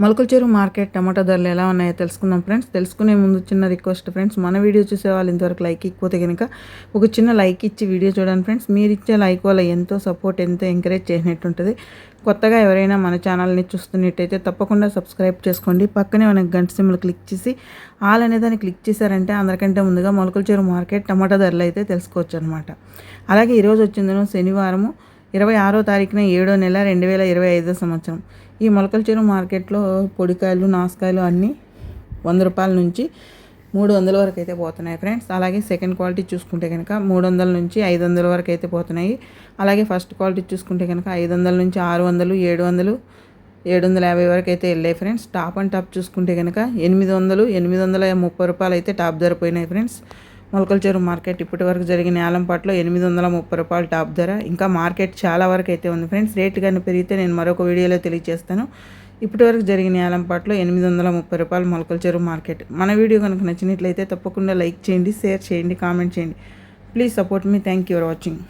మొలకల చెరువు మార్కెట్ టమాటా ధరలు ఎలా ఉన్నాయో తెలుసుకుందాం ఫ్రెండ్స్. తెలుసుకునే ముందు చిన్న రిక్వెస్ట్ ఫ్రెండ్స్. మన వీడియో చూసే వాళ్ళు ఇంతవరకు లైక్ ఇకపోతే కనుక ఒక చిన్న లైక్ ఇచ్చి వీడియో చూడండి ఫ్రెండ్స్. మీరు ఇచ్చే లైక్ వల్ల ఎంతో సపోర్ట్ ఎంతో ఎంకరేజ్ చేసినట్టు ఉంటుంది కొత్తగా ఎవరైనా మన ఛానల్ని చూస్తున్నట్టయితే తప్పకుండా సబ్స్క్రైబ్ చేసుకోండి. పక్కనే మనకి గంట సిమ్లు క్లిక్ చేసి ఆల్ అనే దాన్ని క్లిక్ చేశారంటే అందరికంటే ముందుగా మొలకల చెరువు మార్కెట్ టమాటా ధరలు అయితే తెలుసుకోవచ్చు అనమాట అలాగే ఈరోజు వచ్చిందను శనివారము. ఇరవై ఆరో తారీఖున ఏడో నెల రెండు వేల ఇరవై ఐదో సంవత్సరం. ఈ మొలకల చెరువు మార్కెట్లో పొడికాయలు నాసుకాయలు అన్నీ వంద రూపాయల నుంచి మూడు వందల వరకు అయితే పోతున్నాయి ఫ్రెండ్స్. అలాగే సెకండ్ క్వాలిటీ చూసుకుంటే కనుక మూడు వందల నుంచి ఐదు వందల వరకు అయితే పోతున్నాయి. అలాగే ఫస్ట్ క్వాలిటీ చూసుకుంటే కనుక ఐదు వందల నుంచి ఆరు వందలు ఏడు వందలు ఏడు వందల యాభై వరకు అయితే వెళ్ళాయి ఫ్రెండ్స్. టాప్ అండ్ టాప్ చూసుకుంటే కనుక ఎనిమిది వందలు ఎనిమిది వందల ముప్పై రూపాయలు అయితే టాప్ ధర పోయినాయి ఫ్రెండ్స్. మొలకల చెరువు మార్కెట్ ఇప్పటి వరకు జరిగిన ఏలంపాట్లో ఎనిమిది వందల ముప్పై రూపాయలు టాప్ ధర. ఇంకా మార్కెట్ చాలా వరకు అయితే ఉంది ఫ్రెండ్స్. రేట్ కానీ పెరిగితే నేను మరొక వీడియోలో తెలియజేస్తాను ఇప్పటి వరకు జరిగిన ఏలంపాట్లో ఎనిమిది వందల ముప్పై రూపాయలు మొలకల చెరువు మార్కెట్. మన వీడియో కనుక నచ్చినట్లయితే తప్పకుండా లైక్ చేయండి షేర్ చేయండి కామెంట్ చేయండి. Please support me. Thank you for watching.